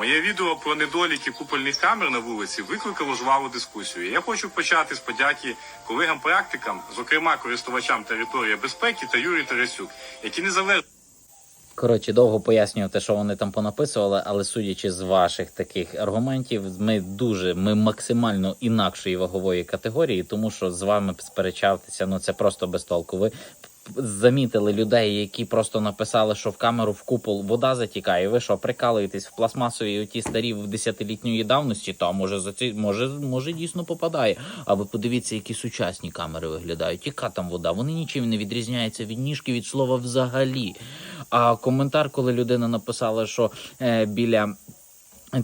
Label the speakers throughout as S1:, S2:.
S1: Моє відео про недоліки купольних камер на вулиці викликало жваву дискусію. Я хочу почати з подяки колегам-практикам, зокрема користувачам території безпеки та Юрію Тарасюк, які незалежно
S2: Коротше, довго пояснювати, що вони там понаписували, але судячи з ваших таких аргументів, ми дуже, ми максимально інакшої вагової категорії, тому що з вами сперечатися, ну це просто без толку. Ви замітили людей, які просто написали, що в камеру в купол вода затікає. Ви що, прикалуєтесь в пластмасові оті старі в десятилітньої давності? Та може за ці може, може дійсно попадає. А ви подивіться, які сучасні камери виглядають. Яка там вода? Вони нічим не відрізняються від ніжки від слова взагалі. А коментар, коли людина написала, що е, біля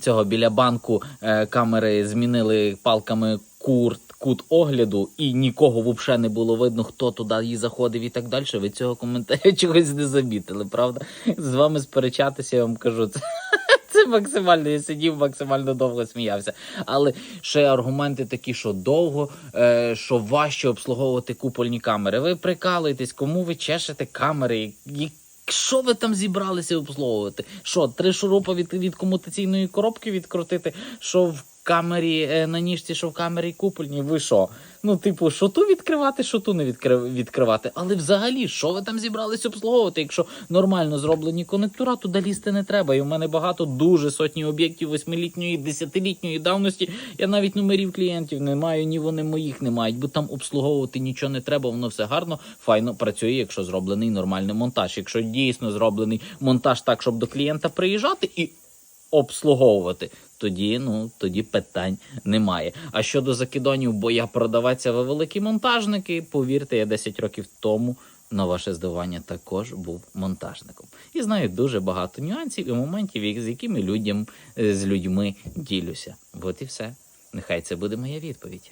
S2: цього біля банку е, камери змінили палками курт. Кут огляду і нікого взагалі не було видно, хто туди заходив і так далі. Ви цього коментаря чогось не замітили, правда? З вами сперечатися, я вам кажу, це, це максимально. Я сидів максимально довго сміявся. Але ще аргументи такі, що довго, е, що важче обслуговувати купольні камери. Ви прикалуєтесь, кому ви чешете камери? Що ви там зібралися обслуговувати? Що, три шурупа від, від комутаційної коробки відкрутити? Що в камері е, на ніжці, що в камері купольні? Ви що? Ну, типу, що ту відкривати, що ту не відкри- відкривати. Але взагалі, що ви там зібрались обслуговувати? Якщо нормально зроблені конектора, туди лізти не треба. І в мене багато дуже сотні об'єктів восьмилітньої, десятилітньої давності. Я навіть номерів клієнтів не маю, ні вони моїх не мають, бо там обслуговувати нічого не треба, воно все гарно, файно працює, якщо зроблений нормальний монтаж. Якщо дійсно зроблений монтаж так, щоб до клієнта приїжджати і обслуговувати. Тоді ну тоді питань немає. А щодо закидонів, бо я продавець, ви великі монтажники. Повірте, я 10 років тому на ваше здивування також був монтажником і знаю дуже багато нюансів і моментів, з якими людям е, з людьми ділюся. От і все. Нехай це буде моя відповідь.